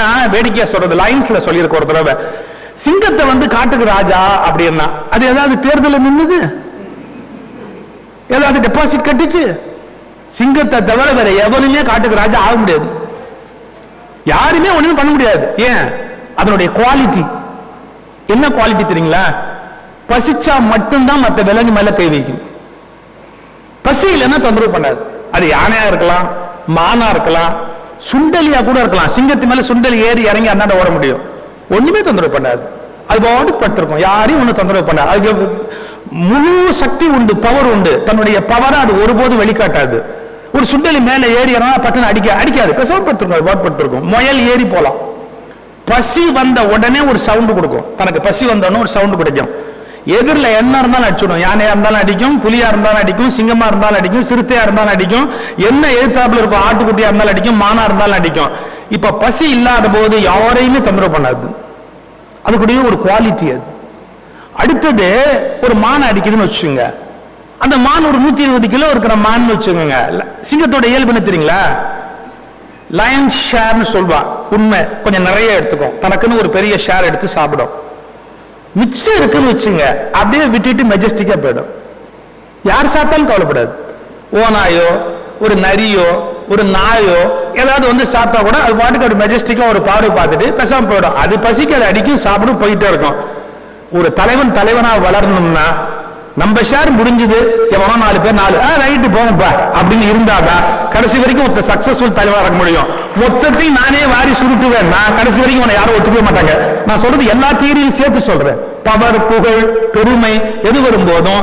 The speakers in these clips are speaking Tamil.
நான் வேடிக்கையா சொல்றது லைன்ஸ்ல சொல்லியிருக்க ஒரு தடவை சிங்கத்தை வந்து காட்டுக்கு ராஜா அப்படின்னா அது ஏதாவது தேர்தலில் நின்னுது? ஏதாவது டெபாசிட் கட்டுச்சு? சிங்கத்தை தவிர வேற எவருமே காட்டுக்கு ராஜா ஆக முடியாது. யாருமே ஒண்ணுமே பண்ண முடியாது. ஏன்? அதனுடைய குவாலிட்டி என்ன குவாலிட்டி தெரியுங்களா? பசிச்சா மட்டும்தான் மற்ற விலங்கு மேல கை வைக்கும். பசி இல்லைன்னா தொந்தரவு பண்ணாது. அது யானையா இருக்கலாம் மானா இருக்கலாம் சுண்டலியா கூட இருக்கலாம். சிங்கத்து மேல சுண்டலி ஏறி இறங்கி அந்தாண்ட ஓட முடியும். ஒண்ணுமே தொந்தரவு பண்ணாது. அது பாட்டுக்கு படுத்திருக்கும். யாரையும் ஒண்ணு தொந்தரவு பண்ணாது. அதுக்கு முழு சக்தி உண்டு பவர் உண்டு. தன்னுடைய பவரை அது ஒருபோதும் வெளிக்காட்டாது. ஒரு சுண்டலி மேல ஏறி இறங்கினா பட்டுன்னு அடிக்க அடிக்காது. பேசாம அது பாட்டு முயல் ஏறி போலாம். பசி வந்த உடனே ஒரு சவுண்டு கொடுக்கும். தனக்கு பசி வந்த ஒரு சவுண்டு கிடைக்கும். எதிரில் என்ன இருந்தாலும் அடிச்சுடும். யானையா இருந்தாலும் அடிக்கும் புலியா இருந்தாலும் அடிக்கும் சிங்கமா இருந்தாலும் அடிக்கும் சிறுத்தையா இருந்தாலும் அடிக்கும் என்ன எதிர்த்தாப்புல இருக்கும் ஆட்டுக்குட்டியா இருந்தாலும் அடிக்கும் மானா இருந்தாலும் அடிக்கும். இப்ப பசி இல்லாத போது யாரையுமே தொந்தரவு பண்ணாது. அதுக்குடைய ஒரு குவாலிட்டி அது. அடுத்தது ஒரு மானை அடிக்குதுன்னு வச்சுக்கோங்க. அந்த மான் ஒரு நூத்தி இருபது கிலோ இருக்கிற மான் வச்சுக்கோங்க. சிங்கத்தோட இயல்பு என்ன தெரியுங்களா? லயன் ஷேர்னு சொல்வான் உண்மை. கொஞ்சம் நிறைய எடுத்துக்கும் தனக்குன்னு ஒரு பெரிய ஷேர் எடுத்து சாப்பிடும். மிச்சம் இருக்குன்னு வச்சுங்க. அப்படியே விட்டுட்டு மெஜஸ்டிக்காக போயிடும். யார் சாப்பிட்டாலும் கவலைப்படாது. ஓனாயோ ஒரு நரியோ ஒரு நாயோ ஏதாவது வந்து சாப்பிட்டா கூட அது பாட்டுக்கு ஒரு மெஜஸ்டிக்காக ஒரு பார்வை பார்த்துட்டு பெசாமல் போயிடும். அது பசிக்கு அது அடிக்கும் சாப்பிடும் போயிட்டே இருக்கும். ஒரு தலைவன் தலைவனாக வளரணும்னா நம்ம ஷேர் முடிஞ்சது. எவனோ நாலு பேர் நாலு ஆ ரைட்டு போங்கப்பா அப்படின்னு இருந்தாதான் கடைசி வரைக்கும் ஒருத்த சக்சஸ்ஃபுல் தலைவராக இருக்க முடியும். மொத்தத்தையும் நானே வாரி சுருட்டுவேன். நான் கடைசி வரைக்கும் உன்னை யாரும் ஒத்துக்க மாட்டாங்க. நான் சொல்றது எல்லா தீரியும் சேர்த்து சொல்றேன். பவர் புகழ் பெருமை எது வரும்போதும்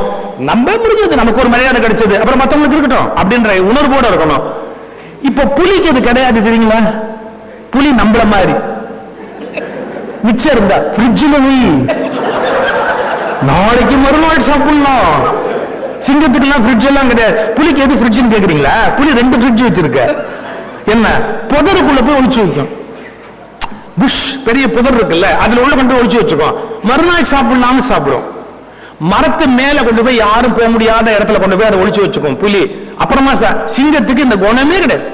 நம்ம முடிஞ்சது. நமக்கு ஒரு மரியாதை கிடைச்சது. அப்புறம் மற்றவங்களுக்கு இருக்கட்டும் அப்படின்ற உணர்வோட இருக்கணும். இப்ப புலிக்கு அது கிடையாது தெரியுங்களா? புலி நம்மள மாதிரி. மிச்சம் இருந்தா ஃப்ரிட்ஜில் நாளைக்கு மறுநாள் சாப்பிடலாம் சிங்கத்துக்குலாம் ஃப்ரிட்ஜ் எல்லாம் கிடையாது. புளிக்கு எது ஃப்ரிட்ஜ்னு கேட்குறீங்களா புளி ரெண்டு ஃப்ரிட்ஜ் வச்சிருக்க. என்ன? புதருக்குள்ள போய் ஒழிச்சு வைக்கும். புஷ் பெரிய புதர் இருக்குல்ல அதுல உள்ள கொண்டு போய் வச்சுக்கோம். மறுநாள் சாப்பிடலாம்னு சாப்பிடும். மரத்து மேல கொண்டு போய் யாரும் போக முடியாத இடத்துல கொண்டு போய் அதை ஒழிச்சு வச்சுக்கும். புலி அப்புறமா சார் சிங்கத்துக்கு இந்த குணமே கிடையாது.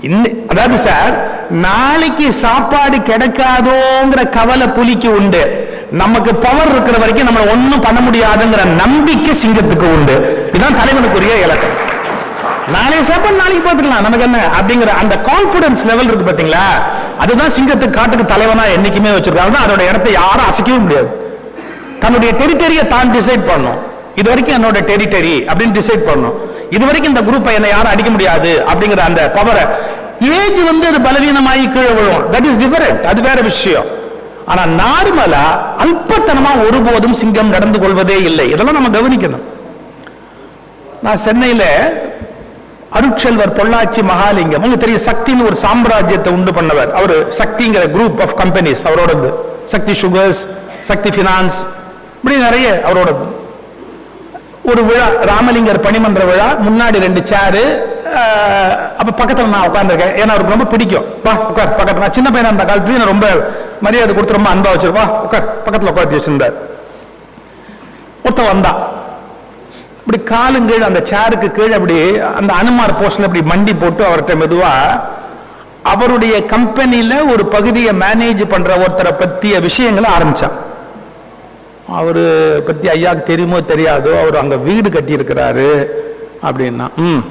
இன்ன- அதாவது சார் நாளைக்கு சாப்பாடு கிடைக்காதோங்கிற கவலை புலிக்கு உண்டு. நமக்கு பவர் இருக்கிற வரைக்கும் நம்ம ஒண்ணும் பண்ண முடியாதுங்கிற நம்பிக்கை சிங்கத்துக்கு உண்டு. இதுதான் தலைவனுக்குரிய இலக்கம் நாளைய சாப்பாடு நாளைக்கு பார்த்துக்கலாம். நமக்கு என்ன? அப்படிங்கிற அந்த கான்பிடன்ஸ் லெவல் இருக்கு பாத்தீங்களா அதுதான் சிங்கத்துக்கு காட்டுக்கு தலைவனா என்னைக்குமே வச்சிருக்காங்க அதோட இடத்தை யாரும் அசைக்கவே முடியாது. தன்னுடைய டெரிட்டரியை தான் டிசைட் பண்ணும் இது வரைக்கும் என்னோட டெரிட்டரி அப்படின்னு டிசைட் பண்ணும் இது வரைக்கும் இந்த குரூப்பை என்னை யாரும் அடிக்க முடியாது அப்படிங்கிற அந்த பவரை ஏஜ் வந்து அது பலவீனமாகி கீழே விழும். தட் இஸ் டிஃபரெண்ட் அது வேற விஷயம். ஆனா நார்மலா அல்பத்தனமா ஒருபோதும் சிங்கம் நடந்து கொள்வதே இல்லை. இதெல்லாம் நம்ம கவனிக்கணும். நான் சென்னையில அருட்செல்வர் பொள்ளாச்சி மகாலிங்கம் உங்களுக்கு தெரியும் சக்தின்னு ஒரு சாம்ராஜ்யத்தை உண்டு பண்ணவர். அவர் சக்திங்கிற குரூப் ஆஃப் கம்பெனிஸ் அவரோடது. சக்தி சுகர்ஸ் சக்தி ஃபினான்ஸ் இப்படி நிறைய அவரோடது. ஒரு விழா ராமலிங்கர் பணிமன்ற விழா முன்னாடி ரெண்டு சேரு அப்ப பக்கத்துல நான் உட்கார்ந்துருக்கேன். ஏன்னா அவருக்கு ரொம்ப பிடிக்கும். பா உட்கார் பக்கத்துல. நான் சின்ன பையனா இருந்த காலத்துலயும் நான் ரொம்ப மரியாதை கொடுத்து ரொம்ப அன்பா வச்சிருப்பா. உட்கார். பக்கத்துல உட்காந்து வச்சிருந்தார். ஒருத்தன் வந்தா. இப்படி காலுங்கீழ் அந்த சேருக்கு கீழே அப்படி அந்த அனுமார் போஸ்ட்ல இப்படி மண்டி போட்டு அவர்கிட்ட மெதுவா அவருடைய கம்பெனியில ஒரு பகுதியை மேனேஜ் பண்ற ஒருத்தரை பத்திய விஷயங்களை ஆரம்பிச்சான். அவரு பத்தி ஐயாவுக்கு தெரியுமோ தெரியாதோ அவர் அங்க வீடு கட்டி இருக்கிறாரு அப்படின்னா ம்.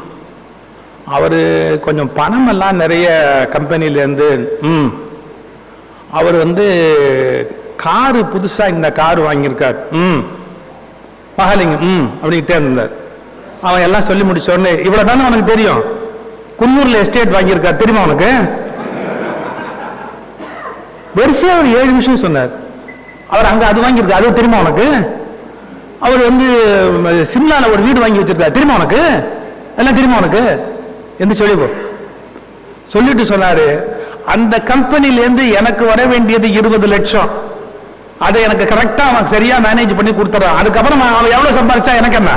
அவரு கொஞ்சம் பணம் எல்லாம் நிறைய கம்பெனில இருந்து ம். அவர் வந்து காரு புதுசா இந்த கார் வாங்கியிருக்கார். ம். மகாலிங்கம். ம். அப்படின்ட்டே இருந்தார். அவன் எல்லாம் சொல்லி முடிச்ச உடனே இவ்வளவு தானே அவனுக்கு தெரியும்? குன்னூர்ல எஸ்டேட் வாங்கியிருக்கார். தெரியுமா அவனுக்கு? வரிசையா அவர் ஏழு விஷயம் சொன்னார். அவர் அங்க அது வாங்கியிருக்காரு அது தெரியுமா உனக்கு அவர் வந்து சிம்லாவில் சிம்லால ஒரு வீடு வாங்கி வச்சிருக்காரு. தெரியுமா உனக்கு எல்லாம் தெரியுமா உனக்கு என்று சொல்லி போ சொல்லிட்டு சொன்னாரு அந்த கம்பெனிலேருந்து எனக்கு வர வேண்டியது இருபது லட்சம். அதை எனக்கு கரெக்டா அவன் சரியா மேனேஜ் பண்ணி கொடுத்துறான். அதுக்கப்புறம் அவன் எவ்வளவு சம்பாரிச்சா எனக்கு என்ன?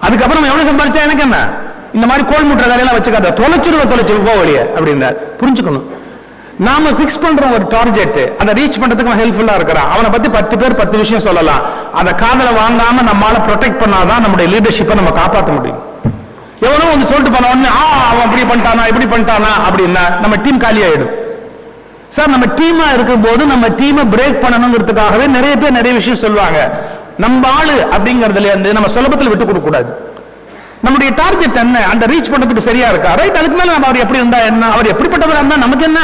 அதுக்கப்புறம் அவன் எவ்வளவு சம்பாரிச்சா எனக்கு என்ன? இந்த மாதிரி கோல் முட்டுற வேலையெல்லாம் வச்சுக்காத. தொலைச்சிருவ தொலைச்சிருவோம் போக வழியே அப்படின்னார் புரிஞ்சுக்கணும். நாம பிக்ஸ் பண்ற ஒரு டார்கெட் அதை ரீச் பண்றதுக்கு அவன் ஹெல்ப்ஃபுல்லா இருக்கிறான். அவனை பத்தி பத்து பேர் பத்து விஷயம் சொல்லலாம். அந்த காதலை வாங்காம நம்மளால ப்ரொடெக்ட் பண்ணாதான் நம்முடைய லீடர்ஷிப்பை நம்ம காப்பாற்ற முடியும். எவனோ வந்து சொல்லிட்டு போன உடனே ஆ அவன் அப்படி பண்ணிட்டானா இப்படி பண்ணிட்டானா அப்படின்னா நம்ம டீம் காலி ஆயிடும். சார் நம்ம டீமா இருக்கும்போது நம்ம டீமை பிரேக் பண்ணணுங்கிறதுக்காகவே நிறைய பேர் நிறைய விஷயம் சொல்லுவாங்க. நம்ம ஆளு அப்படிங்கறதுல இருந்து நம்ம சுலபத்தில் விட்டு கொடுக்க கூடாது நம்முடைய டார்கெட் என்ன? அந்த ரீச் பண்றதுக்கு சரியா இருக்கா? ரைட் அதுக்கு மேல நம்ம அவர் எப்படி இருந்தா என்ன? அவர் எப்படிப்பட்டவரா இருந்தா நமக்கு என்ன?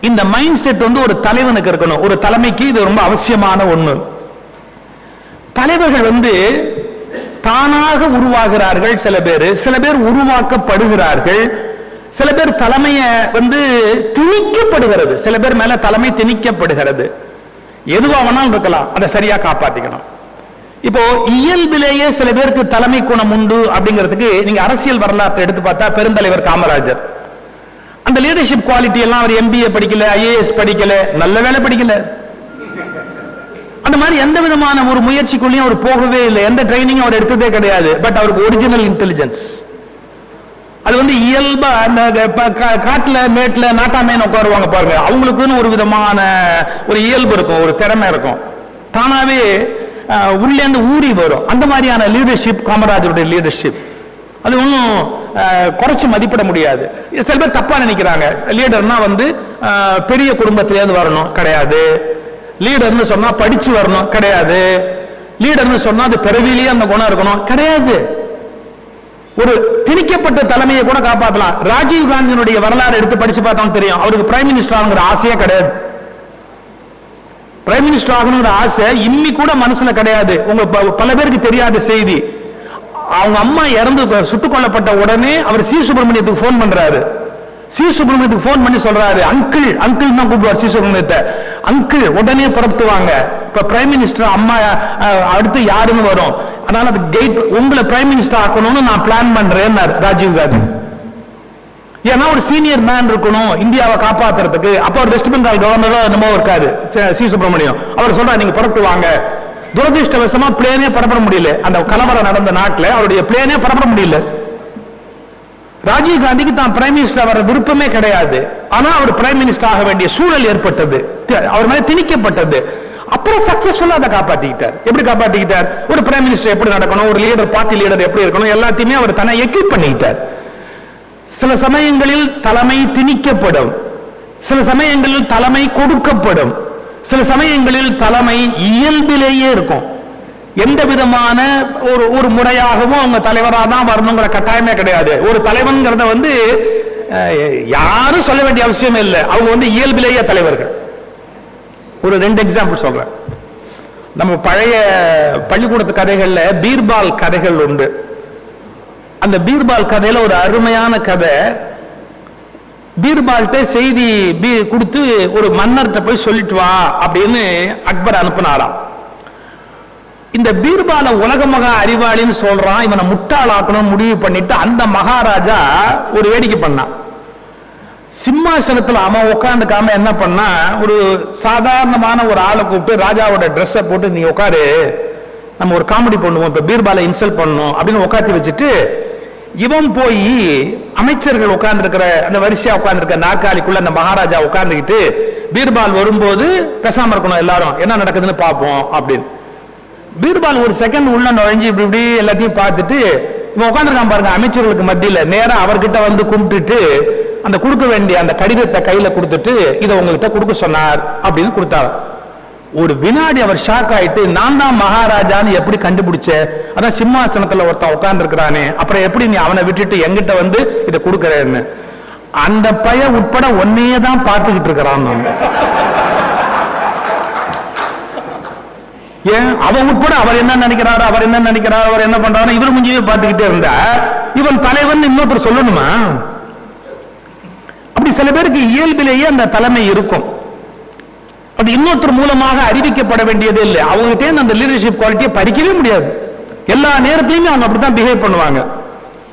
இந்த மைண்ட் செட் வந்து ஒரு தலைவனுக்கு இருக்கணும். ஒரு தலைமைக்கு இது ரொம்ப அவசியமான ஒண்ணு. தலைவர்கள் வந்து தானாக உருவாகிறார்கள் சில பேர். சில பேர் உருவாக்கப்படுகிறார்கள். சில பேர் தலைமைய வந்து திணிக்கப்படுகிறது. சில பேர் மேல தலைமை திணிக்கப்படுகிறது. எதுவா வேணாலும் இருக்கலாம். அதை சரியா காப்பாத்திக்கணும். இப்போ இயல்பிலேயே சில பேருக்கு தலைமை குணம் உண்டு அப்படிங்கிறதுக்கு நீங்க அரசியல் வரலாற்றை எடுத்து பார்த்தா பெருந்தலைவர் காமராஜர். அந்த லீடர்ஷிப் குவாலிட்டி எல்லாம் அவர் எம்பிஏ படிக்கல ஐஏஎஸ் படிக்கல நல்ல வேலை படிக்கல. அந்த மாதிரி எந்த விதமான ஒரு முயற்சிக்குள்ளேயும் அவர் போகவே இல்லை. எந்த ட்ரைனிங்கும் அவர் எடுத்ததே கிடையாது. பட் அவருக்கு ஒரிஜினல் இன்டெலிஜென்ஸ் அது வந்து இயல்பா அந்த ப- கா- காட்டுல மேட்ல நாட்டாமேன்னு உட்காருவாங்க பாருங்க. அவங்களுக்குன்னு ஒரு விதமான ஒரு இயல்பு இருக்கும் ஒரு திறமை இருக்கும். தானாவே உள்ளேந்து ஊறி வரும். அந்த மாதிரியான லீடர்ஷிப் காமராஜருடைய லீடர்ஷிப் அது ஒன்றும் குறைச்சி மதிப்பிட முடியாது. சில பேர் தப்பா நினைக்கிறாங்க. லீடர்னா வந்து பெரிய குடும்பத்திலேருந்து வரணும். கிடையாது. லீடர்னு சொன்னா படிச்சு வரணும். கிடையாது. லீடர்னு சொன்னா அது பிறவிலேயே அந்த குணம் இருக்கணும். கிடையாது. ஒரு திணிக்கப்பட்ட தலைமையை கூட காப்பாற்றலாம் ராஜீவ் காந்தியினுடைய வரலாறு எடுத்து படிச்சு பார்த்தோம் தெரியும். அவருக்கு பிரைம் மினிஸ்டர் ஆகுங்கிற ஆசையே கிடையாது. பிரைம் மினிஸ்டர் ஆகணுங்கிற ஆசை இன்னி கூட மனசுல கிடையாது. உங்க ப- பல பேருக்கு தெரியாத செய்தி. அவங்க அம்மா இறந்து சுட்டுக் கொல்லப்பட்ட உடனே அவர் சி. சுப்பிரமணியத்துக்கு ஃபோன் பண்றாரு. சி சுப்பிரமணியத்துக்கு ஃபோன் பண்ணி சொல்றாரு. அங்கிள் அங்கிள் தான் கூப்பிடுவார் சி சுப்பிரமணியத்தை. அங்கிள் உடனே புறப்பட்டு வாங்க இப்ப பிரைம் மினிஸ்டர் அம்மா அடுத்து யாருன்னு வரும். அதனால அது கேட் உங்களை பிரைம் மினிஸ்டர் ஆக்கணும்னு நான் பிளான் பண்றேன் ராஜீவ் காந்தி. ஏன்னா ஒரு சீனியர் மேன் இருக்கணும் இந்தியாவை காப்பாத்துறதுக்கு. அப்ப அவர் வெஸ்ட் பெங்கால் கவர்னரோ என்னமோ இருக்காரு சி- சுப்பிரமணியம். அவர் சொல்றாரு நீங்க புறப்பட்டு வாங்க துரதிருஷ்டவசமா பிளேனே பரப்பட முடியல. அந்த கலவரம் நடந்த நாட்டில் அவருடைய பிளேனே பரப்பட முடியல. ராஜீவ் காந்திக்கு தான் பிரைம் மினிஸ்டர் வர விருப்பமே கிடையாது. ஆனா அவர் பிரைம் மினிஸ்டர் ஆக வேண்டிய சூழல் ஏற்பட்டது. அவர் மேல திணிக்கப்பட்டது. அப்புறம் சக்சஸ்ஃபுல்லா அதை காப்பாத்திக்கிட்டார். எப்படி காப்பாத்திக்கிட்டார்? ஒரு பிரைம் மினிஸ்டர் எப்படி நடக்கணும்? ஒரு லீடர் பார்ட்டி லீடர் எப்படி இருக்கணும்? எல்லாத்தையுமே அவர் தன்னை எக்யூப் பண்ணிக்கிட்டார். சில சமயங்களில் தலைமை திணிக்கப்படும். சில சமயங்களில் தலைமை கொடுக்கப்படும். சில சமயங்களில் தலைமை இயல்பிலேயே இருக்கும். எந்த விதமான ஒரு ஒரு முறையாகவும் அவங்க தலைவராக தான் வரணுங்கிற கட்டாயமே கிடையாது. ஒரு தலைவன்கிறத வந்து யாரும் சொல்ல வேண்டிய அவசியமே இல்லை. அவங்க வந்து இயல்பிலேயே தலைவர்கள். ஒரு ரெண்டு எக்ஸாம்பிள் சொல்றேன். நம்ம பழைய பள்ளிக்கூடத்து கதைகள்ல பீர்பால் கதைகள் உண்டு. அந்த பீர்பால் கதையில ஒரு அருமையான கதை. பீர்பால்கிட்ட செய்தி பீ- கொடுத்து ஒரு மன்னர்கிட்ட போய் சொல்லிட்டு வா அப்படின்னு அக்பர் அனுப்பினாராம். இந்த பீர்பால உலக மகா அறிவாளின்னு சொல்றான் இவனை முட்டாளாக்கணும் முடிவு பண்ணிட்டு அந்த மகாராஜா ஒரு வேடிக்கை பண்ணான். சிம்மாசனத்துல அவன் உட்காந்துக்காம என்ன பண்ணா ஒரு சாதாரணமான ஒரு ஆளை கூப்பிட்டு ராஜாவோட ட்ரெஸ்ஸை போட்டு நீ உட்காரு நம்ம ஒரு காமெடி பண்ணுவோம் இப்ப பீர்பாலை இன்சல்ட் பண்ணணும் அப்படின்னு உட்காத்தி வச்சுட்டு இவன் போய் அமைச்சர்கள் உட்கார்ந்துருக்கிற அந்த வரிசையா உட்கார்ந்துருக்க நாற்காலிக்குள்ள அந்த மகாராஜா உட்கார்ந்துக்கிட்டு பீர்பால் வரும்போது பேசாம இருக்கணும் எல்லாரும் என்ன நடக்குதுன்னு பார்ப்போம் அப்படின்னு. பீர்பால் ஒரு செகண்ட் உள்ள நுழைஞ்சு இப்படி இப்படி எல்லாத்தையும் பார்த்துட்டு இவன் உட்காந்துருக்கான் பாருங்க அமைச்சர்களுக்கு மத்தியில. நேரா அவர்கிட்ட வந்து கும்பிட்டுட்டு அந்த கொடுக்க வேண்டிய அந்த கடிதத்தை கையில கொடுத்துட்டு இதை உங்ககிட்ட கொடுக்க சொன்னார் அப்படின்னு கொடுத்தார். ஒரு வினாடி அவர் ஷாக் ஆயிட்டு நான் தான் மகாராஜான்னு எப்படி கண்டுபிடிச்ச? அதான் சிம்மாசனத்துல ஒருத்தன் உட்கார்ந்து அப்புறம் எப்படி நீ அவனை விட்டுட்டு எங்கிட்ட வந்து இதை கொடுக்கறேன்னு? அந்த பையன் உட்பட ஒன்னையே தான் பார்த்துக்கிட்டு இருக்கிறான் நான் ஏன்? அவன் உட்பட அவர் என்ன நினைக்கிறாரு அவர் என்ன நினைக்கிறாரு அவர் என்ன பண்றாரு? இவர் முஞ்சியே பார்த்துக்கிட்டே இருந்தா இவன் தலைவன் இன்னொருத்தர் சொல்லணுமா? அப்படி சில பேருக்கு இயல்பிலேயே அந்த தலைமை இருக்கும். அது இன்னொருத்தர் மூலமாக அறிவிக்கப்பட வேண்டியது இல்லை. அவங்ககிட்ட அந்த லீடர்ஷிப் குவாலிட்டியை பறிக்கவே முடியாது. எல்லா நேரத்திலையும் அவங்க அப்படித்தான் பிஹேவ் பண்ணுவாங்க.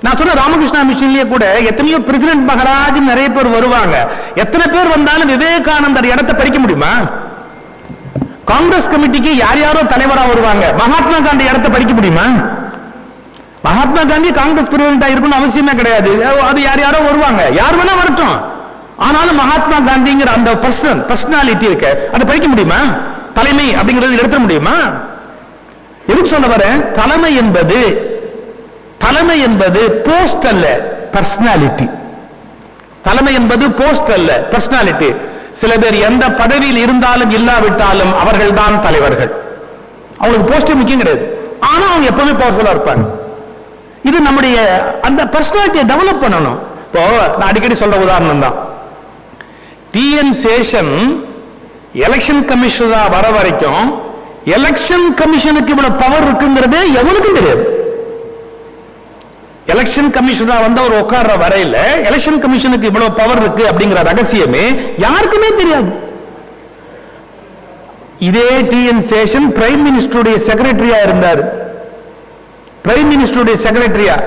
நான் சொன்ன ராமகிருஷ்ணா மிஷன்லயே கூட எத்தனையோ பிரசிடென்ட் மகராஜ் நிறைய பேர் வருவாங்க. எத்தனை பேர் வந்தாலும் விவேகானந்தர் இடத்தை பறிக்க முடியுமா? காங்கிரஸ் கமிட்டிக்கு யார் யாரோ தலைவரா வருவாங்க? மகாத்மா காந்தி இடத்த படிக்க முடியுமா? மகாத்மா காந்தி காங்கிரஸ் பிரசிடண்டா இருக்கணும் அவசியமே கிடையாது. அது யார் யாரோ வருவாங்க. யார் வேணா வரட்டும். ஆனாலும் மகாத்மா காந்திங்கிற அந்த பர்சன் பர்சனாலிட்டி இருக்க. அதை படிக்க முடியுமா? தலைமை அப்படிங்கிறது எடுத்துட முடியுமா? எதுக்கு சொல்ல வரேன் தலைமை என்பது தலைமை என்பது போஸ்ட் அல்ல பர்சனாலிட்டி தலைமை என்பது போஸ்ட் அல்ல பர்சனாலிட்டி சில பேர் எந்த பதவியில் இருந்தாலும் இல்லாவிட்டாலும் அவர்கள்தான் தலைவர்கள். அவங்களுக்கு போஸ்ட் முக்கியம் கிடையாது. ஆனா அவங்க எப்பவுமே பவர்ஃபுல்லா இருப்பாங்க. இது நம்முடைய அந்த பர்சனாலிட்டியை டெவலப் பண்ணணும். இப்போ நான் அடிக்கடி சொல்ற உதாரணம் தான். டிஎன் சேஷன் எலெக்ஷன் கமிஷனரா வர வரைக்கும் எலெக்ஷன் கமிஷனுக்கு இவ்வளவு பவர் இருக்குங்கிறதே எவனுக்கும் தெரியாது. எலெக்ஷன் கமிஷனா வந்து அவர் உட்கார்ற வரையில எலெக்ஷன் கமிஷனுக்கு இவ்வளவு பவர் இருக்கு அப்படிங்கிற ரகசியமே யாருக்குமே தெரியாது. இதே டிஎன் சேஷன் பிரைம் மினிஸ்டருடைய செக்ரட்டரியா இருந்தார். பிரைம் மினிஸ்டருடைய செக்ரட்டரியா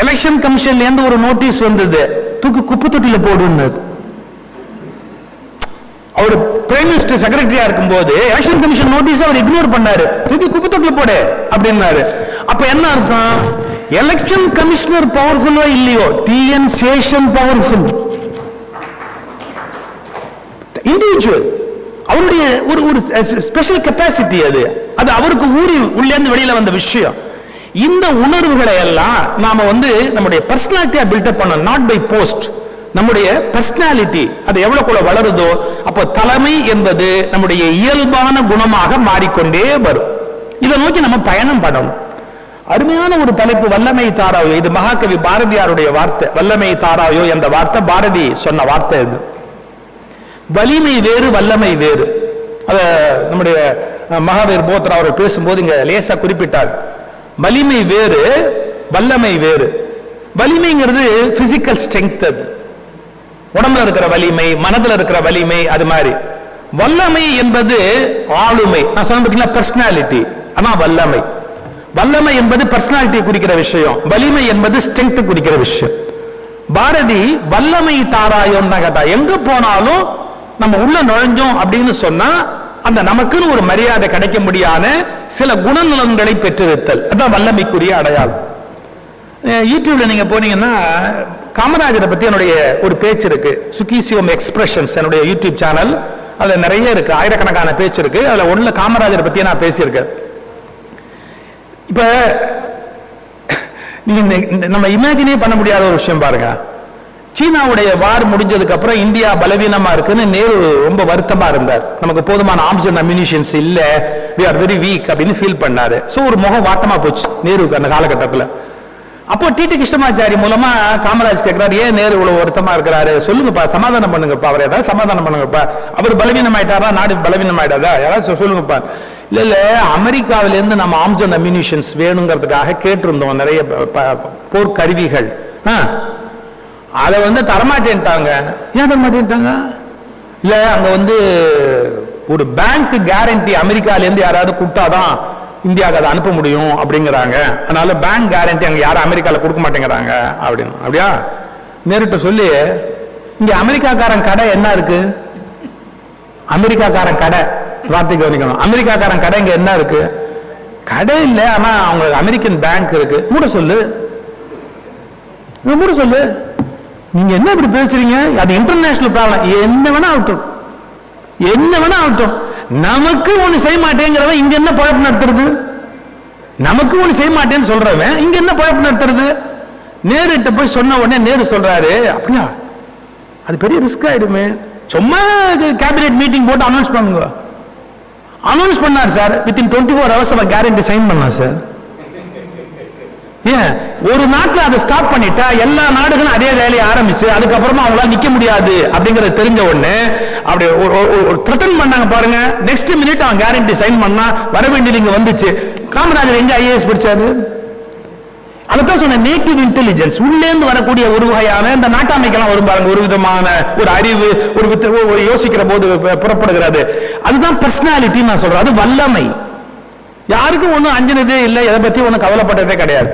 எலெக்ஷன் கமிஷன்ல இருந்து ஒரு நோட்டீஸ் வந்தது. தூக்கி குப்பை தொட்டில போடுன்னு அவர் பிரைம் மினிஸ்டர் செக்ரட்டரியா இருக்கும்போது எலெக்ஷன் கமிஷன் நோட்டீஸ் அவர் இக்னோர் பண்ணாரு. தூக்கி குப்பை தொட்டில போடு அப்படின்னாரு. அப்ப என்ன அர்த்தம்? எலெக்ஷன் கமிஷனர் பவர்ஃபுல்லோ இல்லையோ? டிஎன் சேஷன் பவர்ஃபுல் இண்டிவிஜுவல் அவருடைய ஒரு ஒரு ஸ்பெஷல் கெப்பாசிட்டி அது. அது அவருக்கு ஊறி உள்ளேந்து வெளியில வந்த விஷயம். இந்த உணர்வுகளை எல்லாம் நாம வந்து நம்முடைய பர்சனாலிட்டியா பில்டப் பண்ண நாட் பை போஸ்ட் நம்முடைய பர்சனாலிட்டி அது எவ்வளவுக்குள்ள வளருதோ அப்போ தலைமை என்பது நம்முடைய இயல்பான குணமாக மாறிக்கொண்டே வரும். இதை நோக்கி நம்ம பயணம் பண்ணணும். அருமையான ஒரு தலைப்பு வல்லமை தாராயோ. இது மகாகவி பாரதியாருடைய வார்த்தை வல்லமை தாராயோ என்ற வார்த்தை. பாரதி சொன்ன வார்த்தை இது. வலிமை வேறு வல்லமை வேறு. அத நம்முடைய மகாவீர் போத்ரா அவர் பேசும்போது இங்க லேசா குறிப்பிட்டார். வலிமை வேறு வல்லமை வேறு. வலிமைங்கிறது பிசிக்கல் ஸ்ட்ரென்த் அது. உடம்புல இருக்கிற வலிமை மனதில் இருக்கிற வலிமை அது மாதிரி. வல்லமை என்பது ஆளுமை. நான் சொன்ன பர்சனாலிட்டி ஆனா வல்லமை. வல்லமை என்பது பர்சனாலிட்டி குறிக்கிற விஷயம் வலிமை என்பது ஸ்ட்ரென்த் குறிக்கிற விஷயம். பாரதி வல்லமை தாராயம் தான் கேட்டா எங்க போனாலும் நம்ம உள்ள நுழைஞ்சோம் அப்படின்னு சொன்னா அந்த நமக்குன்னு ஒரு மரியாதை கிடைக்க முடியாத சில குணநலன்களை பெற்றிருத்தல். அதான் வல்லமைக்குரிய அடையாளம். யூடியூப்ல நீங்க போனீங்கன்னா காமராஜரை பத்தி என்னுடைய ஒரு பேச்சு இருக்கு. சுகீசியம் எக்ஸ்பிரஷன்ஸ் என்னுடைய யூடியூப் சேனல். அதுல நிறைய இருக்கு. ஆயிரக்கணக்கான பேச்சு இருக்கு. அதுல ஒண்ணுல காமராஜரை பத்தி நான் பேசியிருக்கேன். இப்ப நம்ம இமேஜினே பண்ண முடியாத ஒரு விஷயம் பாருங்க. சீனாவுடைய வார் முடிஞ்சதுக்கு அப்புறம் இந்தியா பலவீனமா இருக்குன்னு நேரு ரொம்ப வருத்தமா இருந்தார். நமக்கு போதுமான ஆப்ஷன் அம்யூனிஷன்ஸ் இல்ல. வி ஆர் வெரி வீக் அப்படின்னு ஃபீல் பண்ணாரு. சோ ஒரு முகம் வாட்டமா போச்சு நேருக்கு அந்த காலகட்டத்துல. அப்போ டிடி கிருஷ்ணமாச்சாரி மூலமா காமராஜ் கேட்கிறாரு ஏன் நேரு இவ்வளவு வருத்தமா இருக்கிறாரு? சொல்லுங்கப்பா சமாதானம் பண்ணுங்கப்பா அவர் ஏதாவது சமாதானம் பண்ணுங்கப்பா. அவர் பலவீனம் ஆயிட்டாரா நாடு பலவீனம் ஆயிட்டாதா யாராவது சொல்லுங்கப்பா. இல்லை இல்லை அமெரிக்காவிலேருந்து நம்ம ஆர்ம்ஸ் அண்ட் அம்யூனிஷன்ஸ் வேணுங்கிறதுக்காக கேட்டிருந்தோம் நிறைய போர்க்கருவிகள். ஆ. அதை வந்து தரமாட்டேன்ட்டாங்க. ஏன் தரமாட்டேன்ட்டாங்க? இல்லை அங்கே வந்து ஒரு பேங்க் கேரண்டி அமெரிக்காலேருந்து யாராவது கொடுத்தாதான் இந்தியாவுக்கு அதை அனுப்ப முடியும் அப்படிங்கிறாங்க. அதனால பேங்க் கேரண்டி அங்கே யாரும் அமெரிக்காவில் கொடுக்க மாட்டேங்கிறாங்க அப்படின்னு. அப்படியா? நேரிட்ட சொல்லி இங்கே அமெரிக்காக்காரன் கடை என்ன இருக்கு? அமெரிக்காக்காரன் கடை. வார்த்தை கவனிக்கணும். அமெரிக்காக்காரன் கடை இங்க என்ன இருக்கு? கடை இல்லை ஆனா அவங்களுக்கு அமெரிக்கன் பேங்க் இருக்கு. மூட சொல்லு. மூட சொல்லு. நீங்க என்ன இப்படி பேசுறீங்க? அது இன்டர்நேஷனல் ப்ராப்ளம் என்ன வேணா ஆகட்டும். என்ன வேணா ஆகட்டும். நமக்கு ஒண்ணு செய்ய மாட்டேங்கிறவன் இங்க என்ன பழப்பு நடத்துறது? நமக்கு ஒண்ணு செய்ய மாட்டேன்னு சொல்றவன் இங்க என்ன பழப்பு நடத்துறது? நேருட்ட போய் சொன்ன உடனே நேரு சொல்றாரு அப்படியா? அது பெரிய ரிஸ்க் ஆயிடுமே. சும்மா கேபினெட் மீட்டிங் போட்டு அனௌன்ஸ் பண்ணுங்க. அனௌன்ஸ் பண்ணார் sir within twenty four hours அவன் கேரண்டி சைன் பண்ணான் சார் ஏன்? ஒரு நாட்டில் அதை ஸ்டாப் பண்ணிட்டா எல்லா நாடுகளும் அதே வேலையை ஆரம்பிச்சு அதுக்கப்புறமா அவங்களால நிக்க முடியாது அப்படிங்கறது தெரிஞ்ச உடனே அப்படி த்ரெட்டன் பண்ணாங்க பாருங்க. நெக்ஸ்ட் மினிட் அவன் கேரண்டி சைன் பண்ணா வர வேண்டியது இங்க வந்துச்சு. காமராஜர் எங்க ஐஏஎஸ் படிச்சாரு? அதைத்தான் சொன்ன நேட்டிவ் இன்டெலிஜென்ஸ் உள்ளேந்து வரக்கூடிய ஒரு வகையான இந்த நாட்டாமைக்கெல்லாம் வரும் பாருங்க ஒரு விதமான ஒரு அறிவு ஒரு வித்த- ஒரு யோசிக்கிற போது புறப்படுகிறது. அதுதான் பர்சனாலிட்டி நான் சொல்றேன். அது வல்லமை. யாருக்கும் ஒன்றும் அஞ்சினதே இல்லை எதை பத்தி ஒன்றும் கவலைப்பட்டதே கிடையாது.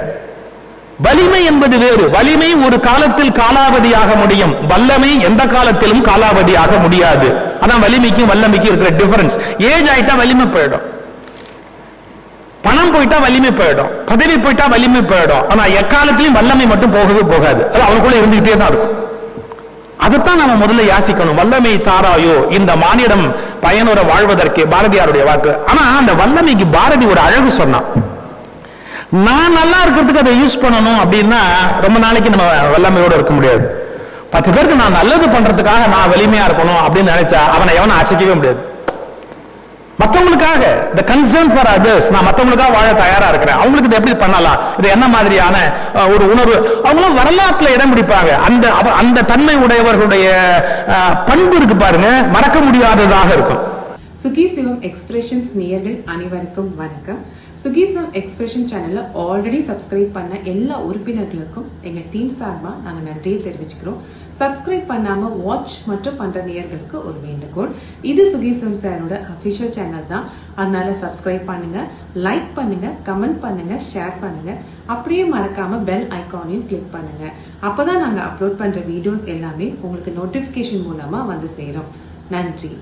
வலிமை என்பது வேறு. வலிமை ஒரு காலத்தில் காலாவதியாக முடியும். வல்லமை எந்த காலத்திலும் காலாவதியாக முடியாது. அதான் வலிமைக்கும் வல்லமைக்கும் இருக்கிற டிஃபரன்ஸ் ஏஜ் ஆயிட்டா வலிமை போயிடும். பணம் போயிட்டா வலிமை போயிடும். பதவி போயிட்டா வலிமை போயிடும். ஆனா எக்காலத்திலையும் வல்லமை மட்டும் போகவே போகாது. அது அவனுக்குள்ள இருந்துகிட்டே தான் இருக்கும். அதைத்தான் நம்ம முதல்ல யாசிக்கணும். வல்லமை தாராயோ? இந்த மானிடம் பயனுற வாழ்வதற்கு பாரதியாருடைய வாக்கு. ஆனா அந்த வல்லமைக்கு பாரதி ஒரு அழகு சொன்னான். நான் நல்லா இருக்கிறதுக்கு அதை யூஸ் பண்ணணும் அப்படின்னா ரொம்ப நாளைக்கு நம்ம வல்லமையோட இருக்க முடியாது. பத்து பேருக்கு நான் நல்லது பண்றதுக்காக நான் வலிமையா இருக்கணும் அப்படின்னு நினைச்சா அவனை எவனை அசைக்கவே முடியாது. மத்தவங்களுக்காக இந்த கன்சர்ன் ஃபார் அதர்ஸ் நான் மத்தவங்களுக்காக வாழ தயாரா இருக்கிறேன். அவங்களுக்கு இது எப்படி பண்ணலாம்? இது என்ன மாதிரியான ஒரு உணர்வு? அவங்களும் வரலாற்றுல இடம் பிடிப்பாங்க. அந்த அந்த தன்மை உடையவர்களுடைய பண்பு இருக்கு பாருங்க. மறக்க முடியாததாக இருக்கும். சுகி சிவம் எக்ஸ்பிரஷன்ஸ் நேயர்கள் அனைவருக்கும் வணக்கம். சுகி சிவம் எக்ஸ்பிரஷன் சேனல்ல ஆல்ரெடி சப்ஸ்கிரைப் பண்ண எல்லா உறுப்பினர்களுக்கும் எங்க டீம் சார்பா நாங்க நன்றியை தெரிவிச்சுக்கிறோம். சப்ஸ்கிரைப் பண்ணாம வாட்ச் மற்றும் பண்ற நேயர்களுக்கு ஒரு வேண்டுகோள். இது சுகி சாரோட அபிஷியல் சேனல் தான். அதனால சப்ஸ்கிரைப் பண்ணுங்க லைக் பண்ணுங்க கமெண்ட் பண்ணுங்க ஷேர் பண்ணுங்க. அப்படியே மறக்காம பெல் ஐகானையும் கிளிக் பண்ணுங்க. அப்பதான் நாங்க அப்லோட் பண்ற வீடியோஸ் எல்லாமே உங்களுக்கு நோட்டிபிகேஷன் மூலமா வந்து சேரும். நன்றி.